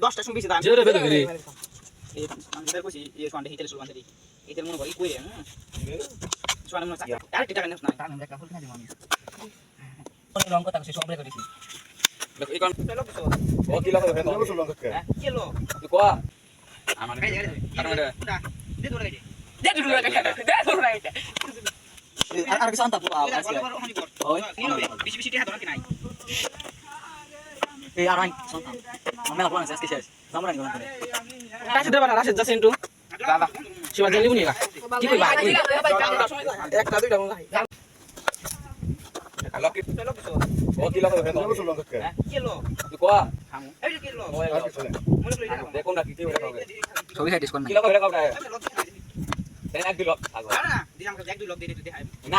দশটা শুনবি দাম মনে করি কই রং কথা দূর গাইছে আর কিছু আনতা পুরো বেশি বেশি ধরা নাই এই আর আই সন্তান? আমি লাগবো না আজকে শেষ। জামরা নিলাম করে রাশিদ দেবা রাশিদ যাচ্ছে ইন্টু দাদা। শিবা জানি বুনি কি কইবা একটা দুইটা মনে হয়। লকি চলো ও কি লাগবে হ্যাঁ কেলো তুই কোয়া? খামু। এই যে কেলো মনে করি এটা না কি কি ওটা হবে। ছবি কোন কি দেন এক আগো। না দিলাম এক দুই লোক দিয়ে দিতে। না।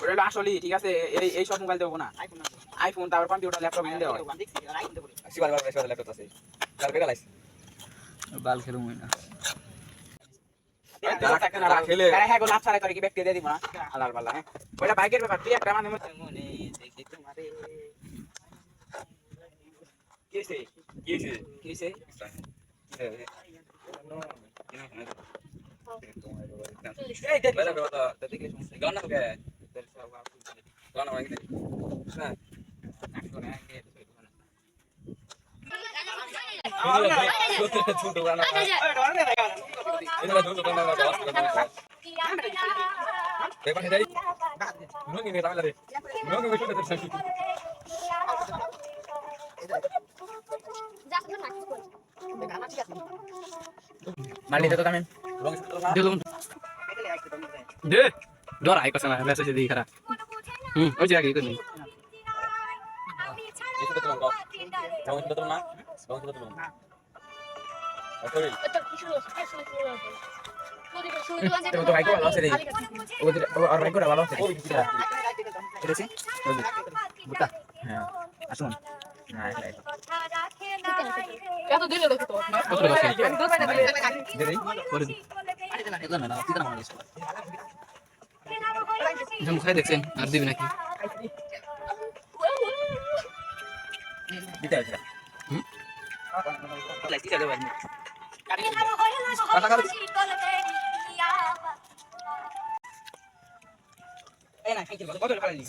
হলো আসলে ঠিক আছে এই এই সব মোবাইল দেবো না। আইফোন তারপর কম্পিউটার ল্যাপটপ এনে দেওয়া। সিবার বার সিবার ল্যাপটপ আছে। কার কে লাইস বাল খেলো মই না খেলে হ্যাঁ হ্যাঁ গো লাভ ছাড়া করে কি ব্যক্তি দিয়ে দিব না? আলার বালা হ্যাঁ। ওটা বাইকের ব্যাপার তুই একটা মানে মনে দেখি তোমারে কিছে কিছে কিসে এই দেখ বেলা বেলা তো দেখি গানা তো কে গানা মানে না ছোট গানা এটা ছোট গানা না দেখো যাই নুঙ্গি নে তাহলে রে নুঙ্গি বেশি তো সাথী যা শুন না কি করি মালিতে তো কামেন রং ছোট না দিলুম দে ডর আই কসনা মেসেজ দি খারা হুম ওই যে আগে করি কিছু তো রং রং ছোট না রং ছোট না ওই এটা কি শুরু হচ্ছে শুরু শুরু হবে শুরু শুরু শুরু তো তো ভাই আসুন খাই দেখছেন আর দিবি নাকি দিতে আছে এই না কত টাকা লাগি